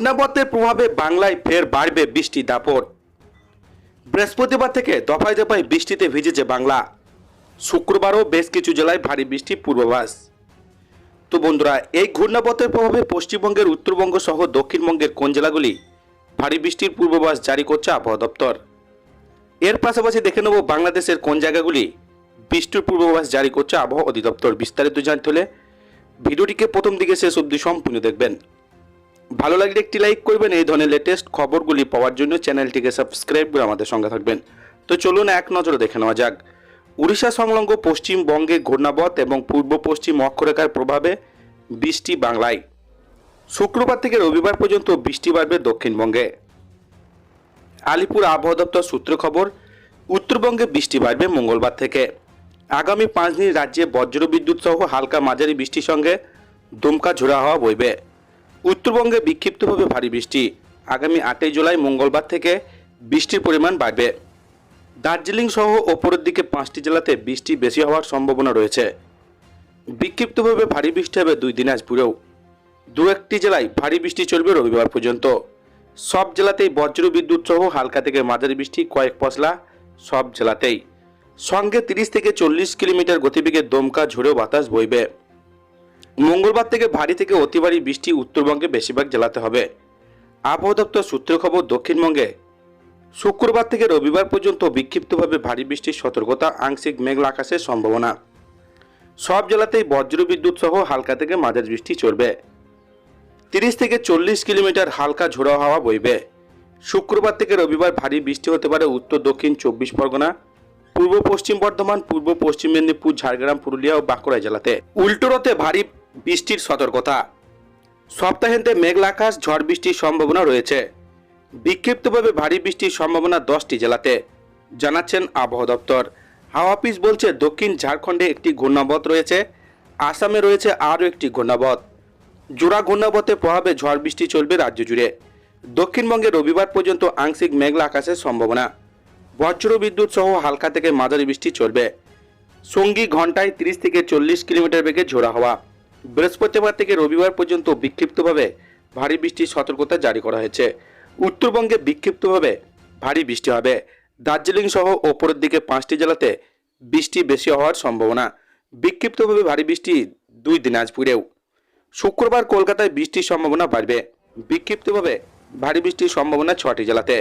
ঘূর্ণাবর্তের প্রভাবে বাংলায় ফের বাড়বে বৃষ্টি দাপট। বৃহস্পতিবার থেকে দফায় দফায় বৃষ্টিতে ভিজেছে বাংলা। শুক্রবারও বেশ কিছু জেলায় ভারী বৃষ্টি পূর্বাভাস। তো বন্ধুরা, এই ঘূর্ণাবর্তের প্রভাবে পশ্চিমবঙ্গের উত্তরবঙ্গ সহ দক্ষিণবঙ্গের কোন জেলাগুলি ভারী বৃষ্টির পূর্বাভাস জারি করছে আবহাওয়া দপ্তর? এর পাশাপাশি দেখে নেব বাংলাদেশের কোন জায়গাগুলি বৃষ্টির পূর্বাভাস জারি করছে আবহাওয়া অধিদপ্তর বিস্তারিত জানতে হলে ভিডিওটিকে প্রথম দিকে শেষ অবধি সম্পূর্ণ দেখবেন। ভালো লাগলে একটি লাইক করবেন, এই ধরনের লেটেস্ট খবরগুলি পাওয়ার জন্য চ্যানেলটিকে সাবস্ক্রাইব করে আমাদের সঙ্গে থাকবেন। তো চলুন এক নজরে দেখে নেওয়া যাক। উড়িষ্যা সংলগ্ন পশ্চিমবঙ্গে ঘূর্ণাবত এবং পূর্ব পশ্চিম অক্ষরেখার প্রভাবে বৃষ্টি বাংলায়। শুক্রবার থেকে রবিবার পর্যন্ত বৃষ্টি বাড়বে দক্ষিণবঙ্গে। আলিপুর আবহাওয়া দপ্তর সূত্র খবর, উত্তরবঙ্গে বৃষ্টি বাড়বে মঙ্গলবার থেকে। আগামী পাঁচ দিন রাজ্যে বজ্র বিদ্যুৎ সহ হালকা মাঝারি বৃষ্টির সঙ্গে দমকা ঝোড়া হওয়া বইবে। উত্তরবঙ্গে বিক্ষিপ্তভাবে ভারী বৃষ্টি। আগামী আটই জুলাই মঙ্গলবার থেকে বৃষ্টির পরিমাণ বাড়বে। দার্জিলিং সহ ওপরের দিকে পাঁচটি জেলাতে বৃষ্টি বেশি হওয়ার সম্ভাবনা রয়েছে। বিক্ষিপ্তভাবে ভারী বৃষ্টি হবে দুই দিনাজপুরেও। দু একটি জেলায় ভারী বৃষ্টি চলবে রবিবার পর্যন্ত। সব জেলাতেই বজ্র বিদ্যুৎ সহ হালকা থেকে মাঝারি বৃষ্টি, কয়েক পশলা সব জেলাতেই। সঙ্গে তিরিশ থেকে চল্লিশ কিলোমিটার গতিবেগে দমকা ঝোড়ো বাতাস বইবে। মঙ্গলবার থেকে ভারী থেকে অতি ভারী বৃষ্টি উত্তরবঙ্গে বেশিরভাগ জেলাতে হবে। আবহাওয়া দপ্তর সূত্র খবর, দক্ষিণবঙ্গে শুক্রবার থেকে রবিবার পর্যন্ত বিক্ষিপ্তভাবে ভারী বৃষ্টির সতর্কতা, আংশিক মেঘলা আকাশের সম্ভাবনা। সব জেলাতেই বজ্র বিদ্যুৎ সহ হালকা থেকে মাঝারি বৃষ্টি চলবে। তিরিশ থেকে চল্লিশ কিলোমিটার হালকা ঝোড়ো হাওয়া বইবে। শুক্রবার থেকে রবিবার ভারী বৃষ্টি হতে পারে উত্তর, দক্ষিণ চব্বিশ পরগনা, পূর্ব পশ্চিম বর্ধমান, পূর্ব পশ্চিম মেদিনীপুর, ঝাড়গ্রাম, পুরুলিয়া ও বাঁকুড়া জেলাতে। উল্টোরতে ভারী বৃষ্টির সতর্কতা। সপ্তাহান্তে মেঘলা আকাশ, ঝড় বৃষ্টির সম্ভাবনা রয়েছে। বিক্ষিপ্তভাবে ভারী বৃষ্টির সম্ভাবনা দশটি জেলাতে, জানাচ্ছেন আবহাওয়া দপ্তর। হাওয়া বলছে, দক্ষিণ ঝাড়খণ্ডে একটি ঘূর্ণাবত রয়েছে। আসামে রয়েছে আরও একটি ঘূর্ণাবত। জোড়া ঘূর্ণাবতের প্রভাবে ঝড় বৃষ্টি চলবে রাজ্য জুড়ে। দক্ষিণবঙ্গে রবিবার পর্যন্ত আংশিক মেঘলা আকাশের সম্ভাবনা। বজ্র বিদ্যুৎ সহ হালকা থেকে মাঝারি বৃষ্টি চলবে। সঙ্গী ঘন্টায় তিরিশ থেকে চল্লিশ কিলোমিটার বেগে ঝোড়া হওয়া। বৃহস্পতিবার থেকে রবিবার পর্যন্ত বিক্ষিপ্তভাবে ভারী বৃষ্টির সতর্কতা জারি করা হয়েছে। উত্তরবঙ্গে বিক্ষিপ্তভাবে ভারী বৃষ্টি হবে। দার্জিলিং সহ ওপরের দিকে পাঁচটি জেলাতে বৃষ্টি বেশি হওয়ার সম্ভাবনা। বিক্ষিপ্তভাবে ভারী বৃষ্টি দুই দিনাজপুরেও। শুক্রবার কলকাতায় বৃষ্টির সম্ভাবনা বাড়বে। বিক্ষিপ্তভাবে ভারী বৃষ্টির সম্ভাবনা ছটি জেলাতে।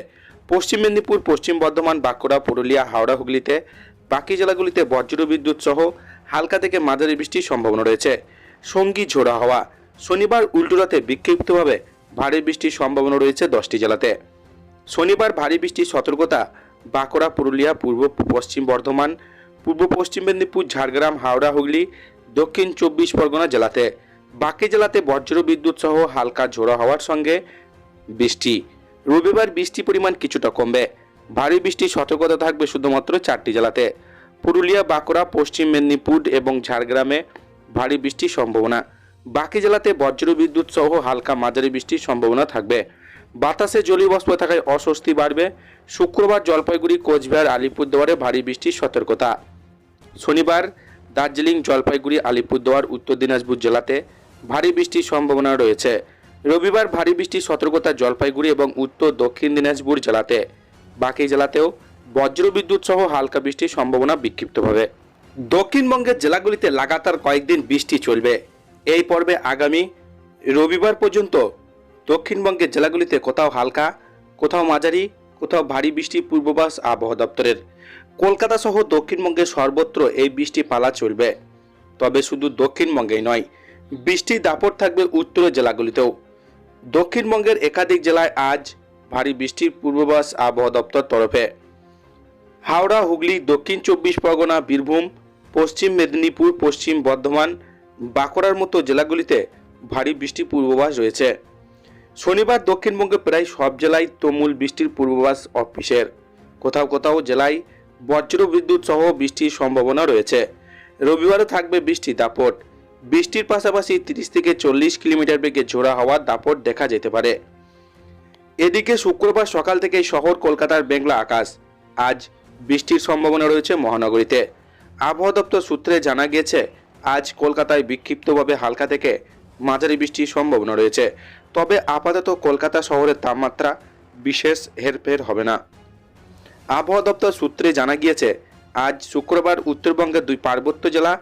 পশ্চিম মেদিনীপুর, পশ্চিম বর্ধমান, বাঁকুড়া, পুরুলিয়া, হাওড়া, হুগলিতে। বাকি জেলাগুলিতে বজ্র বিদ্যুৎ সহ হালকা থেকে মাঝারি বৃষ্টির সম্ভাবনা রয়েছে। সঙ্গী ঝোড়া হওয়া। শনিবার উল্টোরাতে বিক্ষিপ্তভাবে ভারী বৃষ্টির সম্ভাবনা রয়েছে দশটি জেলাতে। শনিবার ভারী বৃষ্টির সতর্কতা বাঁকুড়া, পুরুলিয়া, পূর্ব পশ্চিম বর্ধমান, পূর্ব পশ্চিম মেদিনীপুর, ঝাড়গ্রাম, হাওড়া, হুগলি, দক্ষিণ চব্বিশ পরগনা জেলাতে। বাকি জেলাতে বজ্র বিদ্যুৎ সহ হালকা ঝোড়ো হওয়ার সঙ্গে বৃষ্টি। রবিবার বৃষ্টি পরিমাণ কিছুটা কমবে। ভারী বৃষ্টির সতর্কতা থাকবে শুধুমাত্র চারটি জেলাতে। পুরুলিয়া, বাঁকুড়া, পশ্চিম মেদিনীপুর এবং ঝাড়গ্রামে ভারী বৃষ্টির সম্ভাবনা। বাকি জেলাতে বজ্র বিদ্যুৎ সহ হালকা মাঝারি বৃষ্টির সম্ভাবনা থাকবে। বাতাসে জলীয়বাষ্প থাকায় অস্বস্তি বাড়বে। শুক্রবার জলপাইগুড়ি, কোচবিহার, আলিপুরদুয়ারে ভারী বৃষ্টির সতর্কতা। শনিবার দার্জিলিং, জলপাইগুড়ি, আলিপুরদুয়ার, উত্তর দিনাজপুর জেলাতে ভারী বৃষ্টির সম্ভাবনা রয়েছে। রবিবার ভারী বৃষ্টির সতর্কতা জলপাইগুড়ি এবং উত্তর দক্ষিণ দিনাজপুর জেলাতে। বাকি জেলাতেও বজ্রবিদ্যুৎ সহ হালকা বৃষ্টির সম্ভাবনা বিক্ষিপ্তভাবে। দক্ষিণবঙ্গের জেলাগুলিতে লাগাতার কয়েকদিন বৃষ্টি চলবে। এই পর্বে আগামী রবিবার পর্যন্ত দক্ষিণবঙ্গের জেলাগুলিতে কোথাও হালকা, কোথাও মাঝারি, কোথাও ভারী বৃষ্টি পূর্বাভাস আবহাওয়া দপ্তরের। কলকাতা সহ দক্ষিণবঙ্গের সর্বত্র এই বৃষ্টি পালা চলবে। তবে শুধু দক্ষিণবঙ্গেই নয় বৃষ্টির দাপট থাকবে উত্তরের জেলাগুলিতেও। দক্ষিণবঙ্গের একাধিক জেলায় আজ ভারী বৃষ্টির পূর্বাভাস আবহাওয়া দপ্তর তরফে। হাওড়া, হুগলি, দক্ষিণ চব্বিশ পরগনা, বীরভূম পশ্চিম মেদিনীপুর, পশ্চিম বর্ধমান, বাঁকুড়ার মতো জেলাগুলিতে ভারী বৃষ্টির পূর্বাভাস রয়েছে। শনিবার দক্ষিণবঙ্গে প্রায় সব জেলায় তুমুল বৃষ্টির পূর্বাভাস অফিসের। কোথাও কোথাও জেলায় বজ্র বিদ্যুৎ সহ বৃষ্টির সম্ভাবনা রয়েছে। রবিবারও থাকবে বৃষ্টি দাপট। বৃষ্টির পাশাপাশি তিরিশ থেকে চল্লিশ কিলোমিটার বেগে ঝোড়া হওয়ার দাপট দেখা যেতে পারে। এদিকে শুক্রবার সকাল থেকেই শহর, কলকাতার বেংলা আকাশ। আজ বৃষ্টির সম্ভাবনা রয়েছে মহানগরীতে। আবহাওয়া দপ্তর সূত্রে জানা গিয়েছে, আজ কলকাতায় বিক্ষিপ্তভাবে হালকা থেকে মাঝারি বৃষ্টির সম্ভাবনা রয়েছে। তবে আপাতত কলকাতা শহরের তাপমাত্রা বিশেষ হেরফের হবে না। আবহাওয়া দপ্তর সূত্রে জানা গিয়েছে, আজ শুক্রবার উত্তরবঙ্গের দুই পার্বত্য জেলা,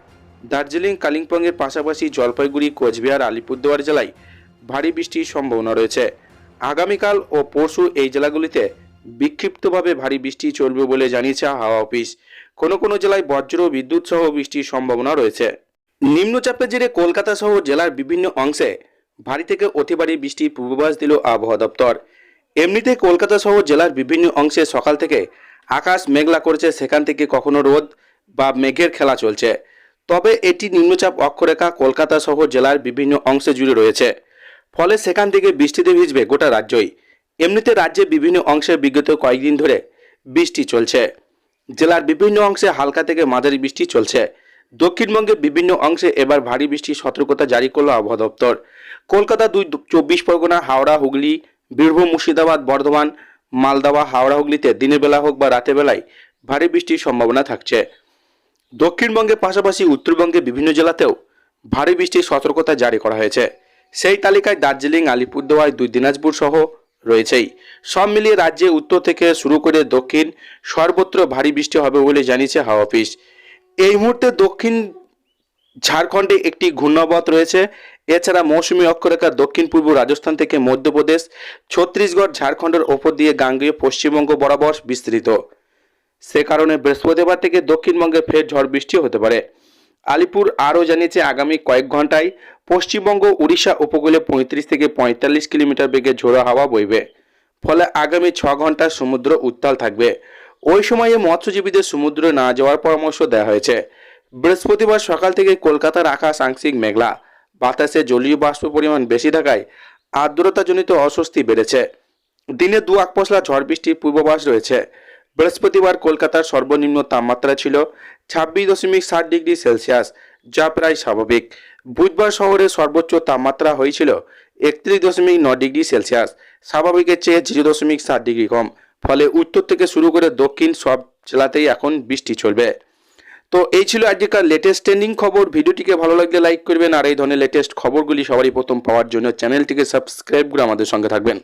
দার্জিলিং, কালিম্পংয়ের পাশাপাশি জলপাইগুড়ি, কোচবিহার, আলিপুরদুয়ার জেলায় ভারী বৃষ্টির সম্ভাবনা রয়েছে। আগামীকাল ও পরশু এই জেলাগুলিতে বিক্ষিপ্তভাবে ভারী বৃষ্টি চলবে বলে জানিয়েছে হাওয়া অফিস। কোনো কোনো জেলায় বজ্র, বিদ্যুৎ সহ বৃষ্টির সম্ভাবনা রয়েছে। নিম্নচাপের জেরে কলকাতা সহ জেলার বিভিন্ন অংশে ভারী থেকে অতি ভারী বৃষ্টির পূর্বাভাস দিল আবহাওয়া দপ্তর। এমনিতে কলকাতা সহ জেলার বিভিন্ন অংশে সকাল থেকে আকাশ মেঘলা করেছে, সেখান থেকে কখনো রোদ বা মেঘের খেলা চলছে। তবে এটি নিম্নচাপ অক্ষরেখা কলকাতা সহ জেলার বিভিন্ন অংশে জুড়ে রয়েছে। ফলে সেখান থেকে বৃষ্টিতে ভিজবে গোটা রাজ্যই। এমনিতে রাজ্যে বিভিন্ন অংশে বিগত কয়েকদিন ধরে বৃষ্টি চলছে। জেলার বিভিন্ন অংশে হালকা থেকে মাঝারি বৃষ্টি চলছে। দক্ষিণবঙ্গের বিভিন্ন অংশে এবার ভারী বৃষ্টির সতর্কতা জারি করল আবহাওয়া দপ্তর। কলকাতা দুই চব্বিশ পরগনা, হাওড়া, হুগলি, বীরভূম, মুর্শিদাবাদ, বর্ধমান মালদাওয়া হাওড়া, হুগলিতে দিনের বেলা হোক বা রাতের বেলায় ভারী বৃষ্টির সম্ভাবনা থাকছে। দক্ষিণবঙ্গের পাশাপাশি উত্তরবঙ্গের বিভিন্ন জেলাতেও ভারী বৃষ্টির সতর্কতা জারি করা হয়েছে। সেই তালিকায় দার্জিলিং, আলিপুরদুয়ার, দুই দিনাজপুর সহ রয়েছেই। সব মিলিয়ে রাজ্যে উত্তর থেকে শুরু করে দক্ষিণ সর্বত্র ভারী বৃষ্টি হবে বলে জানিয়েছে হাওয়া অফিস। এই মুহূর্তে দক্ষিণ ঝাড়খণ্ডে একটি ঘূর্ণাবত রয়েছে। এছাড়া মৌসুমি অক্ষরেখা দক্ষিণ পূর্ব রাজস্থান থেকে মধ্যপ্রদেশ, ছত্তিশগড়, ঝাড়খণ্ডের ওপর দিয়ে গাঙ্গেয় পশ্চিমবঙ্গ বরাবর বিস্তৃত। সে কারণে বৃহস্পতিবার থেকে দক্ষিণবঙ্গে ফের ঝড় বৃষ্টি হতে পারে। আলিপুর আরও জানিয়েছে, আগামী কয়েক ঘন্টায় পশ্চিমবঙ্গ, উড়িষ্যা উপকূলে পঁয়ত্রিশ থেকে পঁয়তাল্লিশ কিলোমিটার বেগে ঝোড়ো হাওয়া বইবে। ফলে আগামী ছ ঘণ্টা সমুদ্র উত্তাল থাকবে। ওই সময়ে মৎস্যজীবীদের সমুদ্রে না যাওয়ার পরামর্শ দেওয়া হয়েছে। বৃহস্পতিবার সকাল থেকে কলকাতার আকাশ আংশিক মেঘলা। বাতাসে জলীয় বাষ্প পরিমাণ বেশি থাকায় আর্দ্রতাজনিত অস্বস্তি বেড়েছে। দিনে দু আকপশলা ঝড় বৃষ্টির পূর্বাভাস রয়েছে। বৃহস্পতিবার কলকাতার সর্বনিম্ন তাপমাত্রা ছিল ছাব্বিশ দশমিক সাত ডিগ্রি সেলসিয়াস, যা প্রায় স্বাভাবিক। বুধবার শহরের সর্বোচ্চ তাপমাত্রা হয়েছিল একত্রিশ দশমিক ন ডিগ্রি সেলসিয়াস, স্বাভাবিকের চেয়ে জিরো দশমিক সাত ডিগ্রি কম। ফলে উত্তর থেকে শুরু করে দক্ষিণ সব জেলাতেই এখন বৃষ্টি চলবে। তো এই ছিল আজকের লেটেস্ট ট্রেন্ডিং খবর। ভিডিওটিকে ভালো লাগলে লাইক করবেন। আর এই ধরনের লেটেস্ট খবরগুলি সবারই প্রথম পাওয়ার জন্য চ্যানেলটিকে সাবস্ক্রাইব করে আমাদের সঙ্গে থাকবেন।